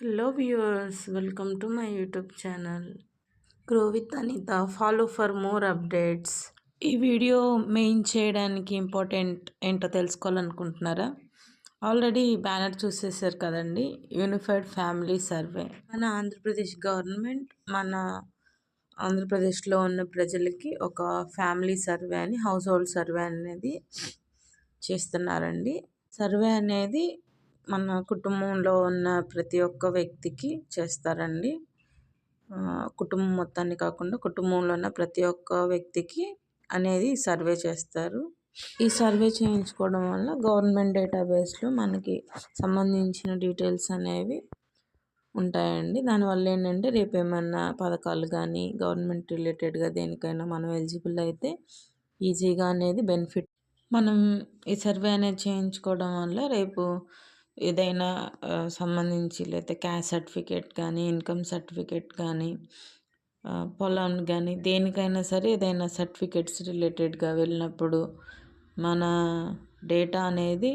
Hello viewers welcome to my YouTube channel grow with Anitha follow for more updates ఈ video main చేయడానికి important ఏంటో తెలుసుకోవాలనుకుంటున్నారా? Already banner చూసేసారు కదండి unified family survey మన Andhra Pradesh government మన ఆంధ్రప్రదేశ్లో ఉన్న ప్రజలకి ఒక ఫ్యామిలీ సర్వే అని హౌస్ హోల్డ్ సర్వే అనేది చేస్తున్నారండి. సర్వే అనేది మన కుటుంబంలో ఉన్న ప్రతి ఒక్క వ్యక్తికి చేస్తారండి. కుటుంబం మొత్తాన్ని కాకుండా కుటుంబంలో ఉన్న ప్రతి ఒక్క వ్యక్తికి అనేది సర్వే చేస్తారు. ఈ సర్వే చేయించుకోవడం వల్ల గవర్నమెంట్ డేటాబేస్లో మనకి సంబంధించిన డీటెయిల్స్ అనేవి ఉంటాయండి. దానివల్ల ఏంటంటే రేపు ఏమన్నా పథకాలు కానీ గవర్నమెంట్ రిలేటెడ్గా దేనికైనా మనం ఎలిజిబుల్ అయితే ఈజీగా అనేది బెనిఫిట్. మనం ఈ సర్వే అనేది చేయించుకోవడం వల్ల రేపు ఏదైనా సంబంధించి లేకపోతే క్యాస్ట్ సర్టిఫికేట్ కానీ ఇన్కమ్ సర్టిఫికేట్ కానీ పొలం కానీ దేనికైనా సరే ఏదైనా సర్టిఫికేట్స్ రిలేటెడ్గా వెళ్ళినప్పుడు మన డేటా అనేది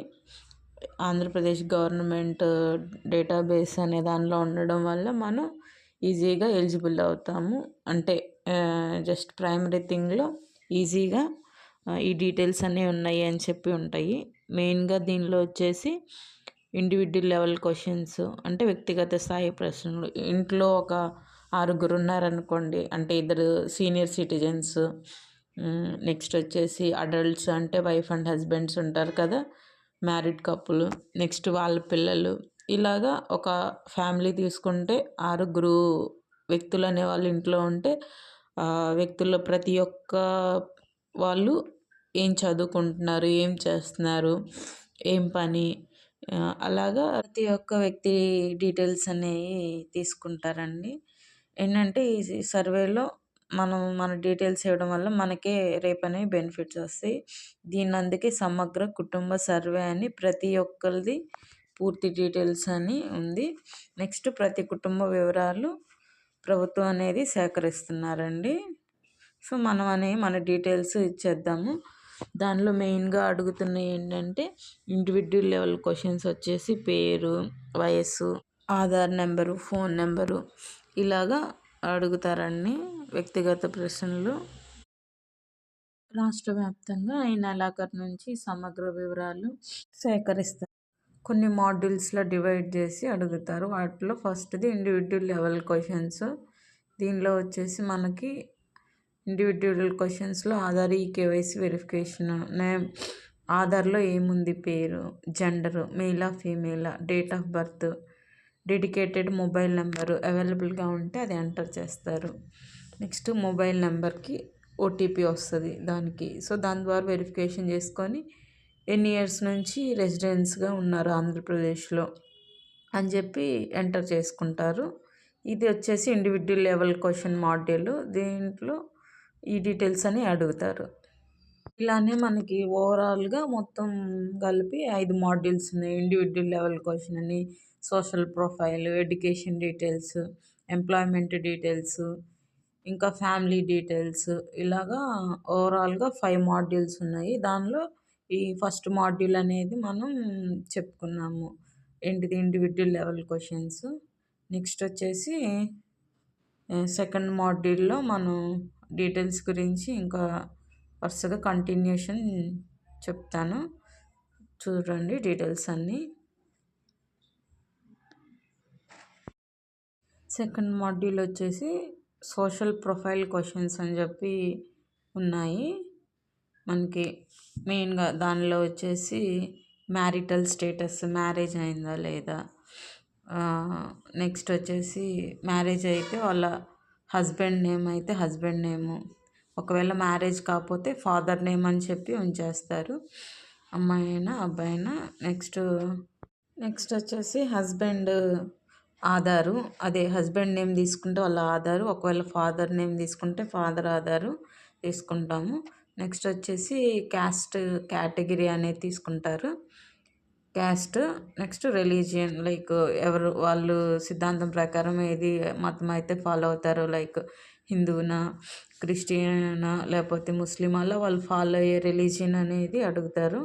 ఆంధ్రప్రదేశ్ గవర్నమెంట్ డేటాబేస్ అనే దానిలో ఉండడం వల్ల మనం ఈజీగా ఎలిజిబుల్ అవుతాము. అంటే జస్ట్ ప్రైమరీ థింగ్లో ఈజీగా ఈ డీటెయిల్స్ అన్నీ ఉన్నాయి అని చెప్పి ఉంటాయి. మెయిన్గా దీనిలో వచ్చేసి ఇండివిజువల్ లెవెల్ క్వశ్చన్స్ అంటే వ్యక్తిగత స్థాయి ప్రశ్నలు. ఇంట్లో ఒక ఆరుగురు ఉన్నారనుకోండి అంటే ఇద్దరు సీనియర్ సిటిజన్స్ నెక్స్ట్ వచ్చేసి అడల్ట్స్ అంటే వైఫ్ అండ్ హస్బెండ్స్ ఉంటారు కదా మ్యారీడ్ కప్పులు నెక్స్ట్ వాళ్ళ పిల్లలు. ఇలాగా ఒక ఫ్యామిలీ తీసుకుంటే ఆరుగురు వ్యక్తులు అనే వాళ్ళు ఇంట్లో ఉంటే వ్యక్తుల్లో ప్రతి ఒక్క వాళ్ళు ఏం చదువుకుంటున్నారు ఏం చేస్తున్నారు ఏం పని అలాగా ప్రతి ఒక్క వ్యక్తి డీటెయిల్స్ అనేవి తీసుకుంటారండి. ఏంటంటే ఈ సర్వేలో మనం మన డీటెయిల్స్ ఇవ్వడం వల్ల మనకే రేపనే బెనిఫిట్స్ వస్తాయి. దీన్ని అందుకే సమగ్ర కుటుంబ సర్వే అని ప్రతి ఒక్కరిది పూర్తి డీటెయిల్స్ అని ఉంది. నెక్స్ట్ ప్రతి కుటుంబ వివరాలు ప్రభుత్వం అనేది సేకరిస్తున్నారండి. సో మనం అనే మన డీటెయిల్స్ ఇచ్చేద్దాము. దానిలో మెయిన్గా అడుగుతున్నవి ఏంటంటే ఇండివిజువల్ లెవెల్ క్వశ్చన్స్ వచ్చేసి పేరు వయస్సు ఆధార్ నెంబరు ఫోన్ నెంబరు ఇలాగా అడుగుతారండి వ్యక్తిగత ప్రశ్నలు. రాష్ట్ర వ్యాప్తంగా ఈ నెలాఖరు నుంచి సమగ్ర వివరాలు సేకరిస్తారు. కొన్ని మాడ్యూల్స్లో డివైడ్ చేసి అడుగుతారు. వాటిలో ఫస్ట్ది ఇండివిజువల్ లెవెల్ క్వశ్చన్స్ దీనిలో వచ్చేసి మనకి ఇండివిజువల్ క్వశ్చన్స్లో ఆధార్ ఈ కేవైసీ వెరిఫికేషన్ నేమ్ ఆధార్లో ఏముంది పేరు జెండరు మేలా ఫీమేలా date of birth dedicated mobile number అవైలబుల్గా ఉంటే అది ఎంటర్ చేస్తారు. నెక్స్ట్ మొబైల్ నెంబర్కి ఓటీపీ వస్తుంది దానికి. సో దాని ద్వారా వెరిఫికేషన్ చేసుకొని ఎన్ని ఇయర్స్ నుంచి రెసిడెన్స్గా ఉన్నారు ఆంధ్రప్రదేశ్లో అని చెప్పి ఎంటర్ చేసుకుంటారు. ఇది వచ్చేసి ఇండివిజువల్ లెవెల్ క్వశ్చన్ మాడ్యూల్ దీంట్లో ఈ డీటెయిల్స్ అని అడుగుతారు. ఇలానే మనకి ఓవరాల్గా మొత్తం కలిపి ఐదు మాడ్యూల్స్ ఉన్నాయి. ఇండివిజువల్ లెవెల్ క్వశ్చన్ అని social profile education details employment details ఇంకా ఫ్యామిలీ డీటెయిల్స్ ఇలాగా ఓవరాల్గా ఫైవ్ మాడ్యూల్స్ ఉన్నాయి. దానిలో ఈ ఫస్ట్ మాడ్యూల్ అనేది మనం చెప్పుకున్నాము. ఏంటిది? Individual level questions. నెక్స్ట్ వచ్చేసి సెకండ్ మాడ్యూల్లో మనం డీటెయిల్స్ గురించి ఇంకా వరుసగా కంటిన్యూషన్ చెప్తాను. చూడండి డీటెయిల్స్ అన్నీ. సెకండ్ మాడ్యూల్ వచ్చేసి సోషల్ ప్రొఫైల్ క్వశ్చన్స్ అని చెప్పి ఉన్నాయి. మనకి మెయిన్గా దానిలో వచ్చేసి మ్యారిటల్ స్టేటస్ మ్యారేజ్ అయిందా లేదా? నెక్స్ట్ వచ్చేసి మ్యారేజ్ అయితే వాళ్ళ హస్బెండ్ నేమ్ అయితే హస్బెండ్ నేము. ఒకవేళ మ్యారేజ్ కాకపోతే ఫాదర్ నేమ్ అని చెప్పి ఉంచేస్తారు. అమ్మాయి అయినా అబ్బాయి అయినా. నెక్స్ట్ నెక్స్ట్ వచ్చేసి హస్బెండ్ ఆధారు. అదే హస్బెండ్ నేమ్ తీసుకుంటే వాళ్ళ ఆధారు. ఒకవేళ ఫాదర్ నేమ్ తీసుకుంటే ఫాదర్ ఆధారు తీసుకుంటాము. నెక్స్ట్ వచ్చేసి క్యాస్ట్ కేటగిరీ అనేది తీసుకుంటారు. క్యాస్ట్ నెక్స్ట్ రిలీజియన్ లైక్ ఎవరు వాళ్ళు సిద్ధాంతం ప్రకారం ఏది మతం అయితే ఫాలో అవుతారో లైక్ హిందువునా క్రిస్టియనా లేకపోతే ముస్లిం అలా వాళ్ళు ఫాలో అయ్యే రిలీజియన్ అనేది అడుగుతారు.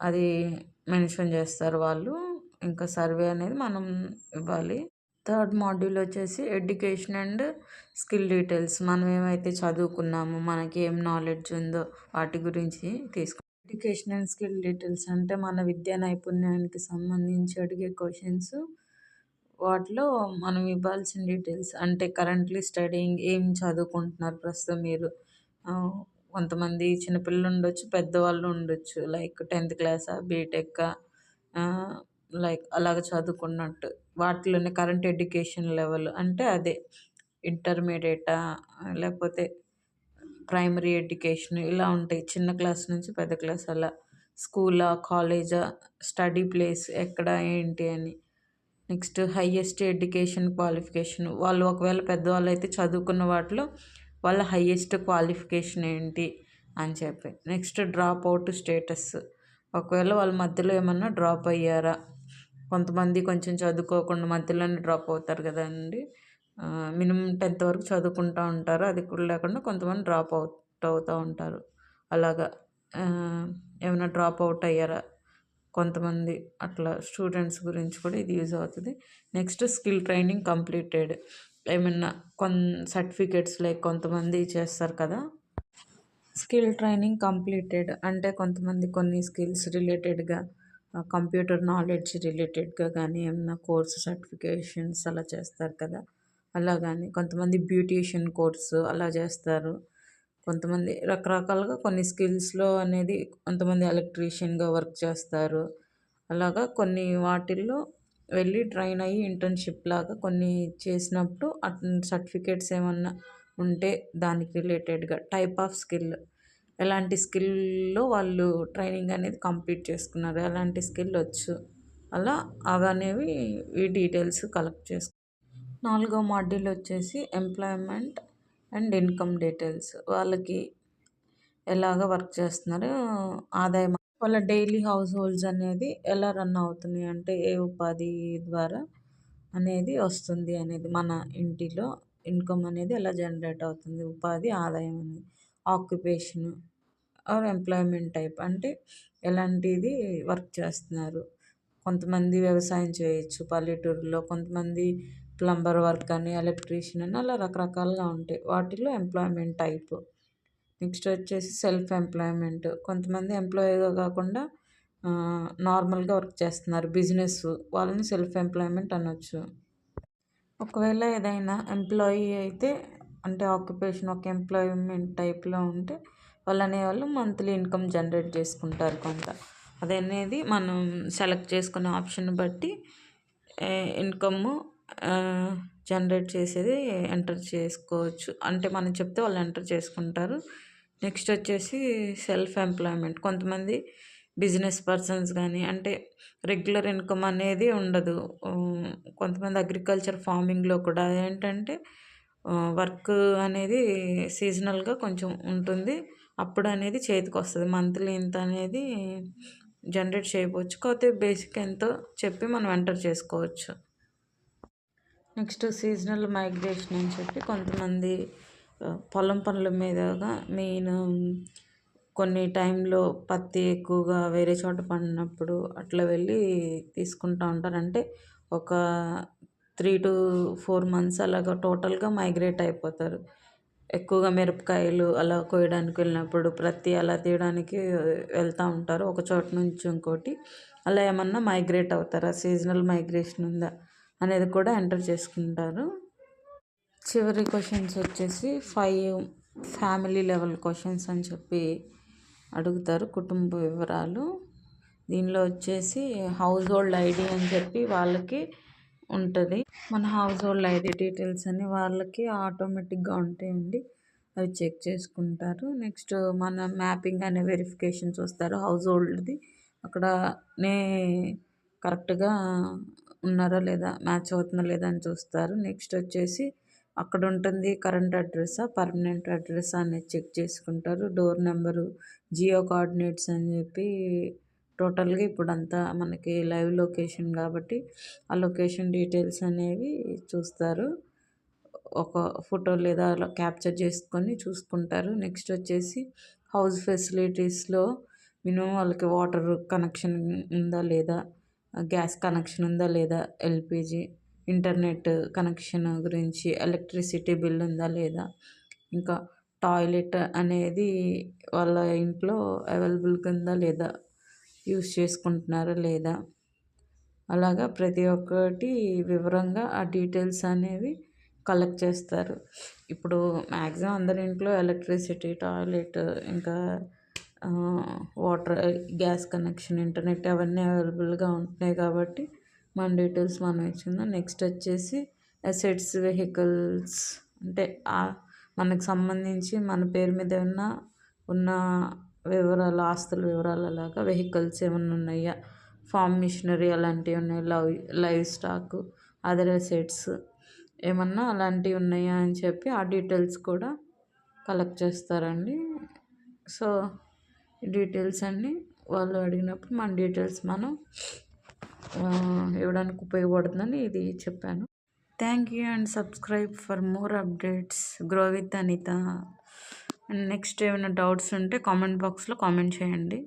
అది మెన్షన్ చేస్తారు వాళ్ళు. ఇంకా సర్వే అనేది మనం ఇవ్వాలి. థర్డ్ మాడ్యూల్ వచ్చేసి ఎడ్యుకేషన్ అండ్ స్కిల్ డీటెయిల్స్. మనం ఏమైతే చదువుకున్నామో మనకి ఏం నాలెడ్జ్ ఉందో వాటి గురించి తీసుకు ఎడ్యుకేషన్ అండ్ స్కిల్ డీటెయిల్స్ అంటే మన విద్యా నైపుణ్యానికి సంబంధించి అడిగే క్వశ్చన్స్. వాటిలో మనం ఇవ్వాల్సిన డీటెయిల్స్ అంటే కరెంట్లీ స్టడీయింగ్ ఏం చదువుకుంటున్నారు ప్రస్తుతం మీరు? కొంతమంది చిన్నపిల్లలు ఉండొచ్చు పెద్దవాళ్ళు ఉండొచ్చు. లైక్ టెన్త్ క్లాసా బీటెక్ లైక్ అలాగ చదువుకున్నట్టు. వాటిలోనే కరెంట్ ఎడ్యుకేషన్ లెవెల్ అంటే అదే. ఇంటర్మీడియటా? లేకపోతే ప్రైమరీ ఎడ్యుకేషన్ ఇలా ఉంటాయి. చిన్న క్లాస్ నుంచి పెద్ద క్లాస్ అలా. స్కూలా కాలేజా స్టడీ ప్లేస్ ఎక్కడ ఏంటి అని. నెక్స్ట్ హయ్యెస్ట్ ఎడ్యుకేషన్ క్వాలిఫికేషన్ వాళ్ళు ఒకవేళ పెద్దవాళ్ళు అయితే చదువుకున్న వాటిలో వాళ్ళ హయ్యెస్ట్ క్వాలిఫికేషన్ ఏంటి అని చెప్పి. నెక్స్ట్ డ్రాప్ అవుట్ స్టేటస్ ఒకవేళ వాళ్ళ మధ్యలో ఏమన్నా డ్రాప్ అయ్యారా? కొంతమంది కొంచెం చదువుకోకుండా మధ్యలోనే డ్రాప్ అవుతారు కదండి. మినిమం టెన్త్ వరకు చదువుకుంటూ ఉంటారు. అది కూడా లేకుండా కొంతమంది డ్రాప్ అవుట్ అవుతూ ఉంటారు. అలాగా ఏమైనా డ్రాప్ అవుట్ అయ్యారా? కొంతమంది అట్లా స్టూడెంట్స్ గురించి కూడా ఇది యూజ్ అవుతుంది. Next skill training completed. ఏమన్నా కొన్ సర్టిఫికేట్స్ లైక్ కొంతమంది చేస్తారు కదా? Skill training completed. అంటే కొంతమంది కొన్ని స్కిల్స్ రిలేటెడ్గా కంప్యూటర్ నాలెడ్జ్ రిలేటెడ్గా కానీ ఏమన్నా కోర్సు సర్టిఫికేషన్స్ అలా చేస్తారు కదా? అలా కానీ కొంతమంది బ్యూటీషియన్ కోర్సు అలా చేస్తారు. కొంతమంది రకరకాలుగా కొన్ని స్కిల్స్లో అనేది కొంతమంది ఎలక్ట్రీషియన్గా వర్క్ చేస్తారు. అలాగా కొన్ని వాటిల్లో వెళ్ళి ట్రైన్ అయ్యి ఇంటర్న్షిప్ లాగా కొన్ని చేసినప్పుడు సర్టిఫికేట్స్ ఏమన్నా ఉంటే దానికి రిలేటెడ్గా టైప్ ఆఫ్ స్కిల్. ఎలాంటి స్కిల్లో వాళ్ళు ట్రైనింగ్ అనేది కంప్లీట్ చేసుకున్నారు. ఎలాంటి స్కిల్ వచ్చు అలా అవనేవి ఈ డీటెయిల్స్ కలెక్ట్ చేసుకు నాలుగో మాడ్యూల్ వచ్చేసి ఎంప్లాయ్మెంట్ అండ్ ఇన్కమ్ డీటెయిల్స్. వాళ్ళకి ఎలాగ వర్క్ చేస్తున్నారు ఆదాయం వాళ్ళ డైలీ హౌస్ హోల్డ్స్ అనేది ఎలా రన్ అవుతున్నాయి అంటే ఏ ఉపాధి ద్వారా అనేది వస్తుంది అనేది మన ఇంటిలో ఇన్కమ్ అనేది ఎలా జనరేట్ అవుతుంది ఉపాధి ఆదాయం అనేది ఆక్యుపేషన్ ఆర్ ఎంప్లాయ్మెంట్ టైప్ అంటే ఎలాంటిది వర్క్ చేస్తున్నారు. కొంతమంది వ్యవసాయం చేయొచ్చు పల్లెటూరులో కొంతమంది ప్లంబర్ వర్క్ అని ఎలక్ట్రీషియన్ అని అలా రకరకాలుగా ఉంటాయి. వాటిలో ఎంప్లాయ్మెంట్ టైప్. నెక్స్ట్ వచ్చేసి సెల్ఫ్ ఎంప్లాయ్మెంట్. కొంతమంది ఎంప్లాయీగా కాకుండా నార్మల్గా వర్క్ చేస్తున్నారు. బిజినెస్ వాళ్ళని సెల్ఫ్ ఎంప్లాయ్మెంట్ అనొచ్చు. ఒకవేళ ఏదైనా ఎంప్లాయీ అయితే అంటే ఆక్యుపేషన్ ఒక ఎంప్లాయ్మెంట్ టైప్లో ఉంటే వాళ్ళు అనేవాళ్ళు మంత్లీ ఇన్కమ్ జనరేట్ చేసుకుంటారు కొంత. అది అనేది మనం సెలెక్ట్ చేసుకునే ఆప్షన్ బట్టి ఇన్కమ్ జనరేట్ చేసేది ఎంటర్ చేసుకోవచ్చు. అంటే మనం చెప్తే వాళ్ళు ఎంటర్ చేసుకుంటారు. నెక్స్ట్ వచ్చేసి సెల్ఫ్ ఎంప్లాయ్మెంట్. కొంతమంది బిజినెస్ పర్సన్స్ కానీ అంటే రెగ్యులర్ ఇన్కమ్ అనేది ఉండదు. కొంతమంది అగ్రికల్చర్ ఫార్మింగ్లో కూడా ఏంటంటే వర్క్ అనేది సీజనల్గా కొంచెం ఉంటుంది. అప్పుడు అనేది చేతికి వస్తుంది. మంత్లీ ఇంత అనేది జనరేట్ చేయవచ్చు. కాకపోతే బేసిక్ ఎంతో చెప్పి మనం ఎంటర్ చేసుకోవచ్చు. నెక్స్ట్ సీజనల్ మైగ్రేషన్ అని చెప్పి కొంతమంది పొలం పనుల మీదగా మెయిన్ కొన్ని టైంలో పత్తి ఎక్కువగా వేరే చోట పండినప్పుడు అట్లా వెళ్ళి తీసుకుంటూ ఉంటారు. అంటే ఒక త్రీ టు ఫోర్ మంత్స్ అలాగా టోటల్గా మైగ్రేట్ అయిపోతారు. ఎక్కువగా మిరపకాయలు అలా కోయడానికి వెళ్ళినప్పుడు ప్రతి అలా తీయడానికి వెళ్తూ ఉంటారు. ఒక చోట నుంచి ఇంకోటి. అలా ఏమన్నా మైగ్రేట్ అవుతారా? సీజనల్ మైగ్రేషన్ ఉందా? అనేది కూడా ఎంటర్ చేసుకుంటారు. చివరి క్వశ్చన్స్ వచ్చేసి ఫైవ్ ఫ్యామిలీ లెవెల్ క్వశ్చన్స్ అని చెప్పి అడుగుతారు కుటుంబ వివరాలు. దీనిలో వచ్చేసి హౌస్ హోల్డ్ ఐడి అని చెప్పి వాళ్ళకి ఉంటుంది. మన హౌస్ హోల్డ్ ఐడి డీటెయిల్స్ అని వాళ్ళకి ఆటోమేటిక్గా ఉంటాయండి. అవి చెక్ చేసుకుంటారు. నెక్స్ట్ మన మ్యాపింగ్ అనే వెరిఫికేషన్ చూస్తారు హౌస్ హోల్డ్ది అక్కడ నే కరెక్ట్గా ఉన్నారా లేదా? మ్యాచ్ అవుతుందా లేదా అని చూస్తారు. నెక్స్ట్ వచ్చేసి అక్కడ ఉంటుంది కరెంట్ అడ్రస్సా? పర్మనెంట్ అడ్రస్ అనేది చెక్ చేసుకుంటారు. డోర్ నెంబరు జియో కోఆర్డినేట్స్ అని చెప్పి టోటల్గా ఇప్పుడు అంతా మనకి లైవ్ లొకేషన్ కాబట్టి ఆ లొకేషన్ డీటెయిల్స్ అనేవి చూస్తారు. ఒక ఫోటో లేదా అలా క్యాప్చర్ చేసుకొని చూసుకుంటారు. నెక్స్ట్ వచ్చేసి హౌస్ ఫెసిలిటీస్లో మినిమం వాళ్ళకి వాటర్ కనెక్షన్ ఉందా లేదా? గ్యాస్ కనెక్షన్ ఉందా లేదా? ఎల్పిజి ఇంటర్నెట్ కనెక్షన్ గురించి ఎలక్ట్రిసిటీ బిల్ ఉందా లేదా? ఇంకా టాయిలెట్ అనేది వాళ్ళ ఇంట్లో అవైలబుల్గా ఉందా లేదా? యూస్ చేసుకుంటున్నారా లేదా? అలాగా ప్రతి ఒక్కటి వివరంగా ఆ డీటెయిల్స్ అనేవి కలెక్ట్ చేస్తారు. ఇప్పుడు మ్యాక్సిమం అందరి ఇంట్లో ఎలక్ట్రిసిటీ టాయిలెట్ ఇంకా వాటర్ గ్యాస్ కనెక్షన్ ఇంటర్నెట్ అవన్నీ అవైలబుల్గా ఉంటున్నాయి కాబట్టి మన డీటెయిల్స్ మనం ఇచ్చిందాం నెక్స్ట్ వచ్చేసి అసెట్స్ వెహికల్స్. అంటే మనకు సంబంధించి మన పేరు మీద ఉన్న ఉన్న వివరాలు ఆస్తుల వివరాలు అలాగా వెహికల్స్ ఏమైనా ఉన్నాయా? ఫామ్ మిషనరీ అలాంటివి ఉన్నాయి love livestock other assets ఏమన్నా అలాంటివి ఉన్నాయా అని చెప్పి ఆ డీటెయిల్స్ కూడా కలెక్ట్ చేస్తారండి. సో డీటెయిల్స్ అన్నీ వాళ్ళు అడిగినప్పుడు మన డీటెయిల్స్ మనం ఇవ్వడానికి ఉపయోగపడుతుందని ఇది చెప్పాను. Thank you and subscribe for more updates grow with Anitha next ఏమైనా డౌట్స్ ఉంటే కామెంట్ బాక్స్లో కామెంట్ చేయండి.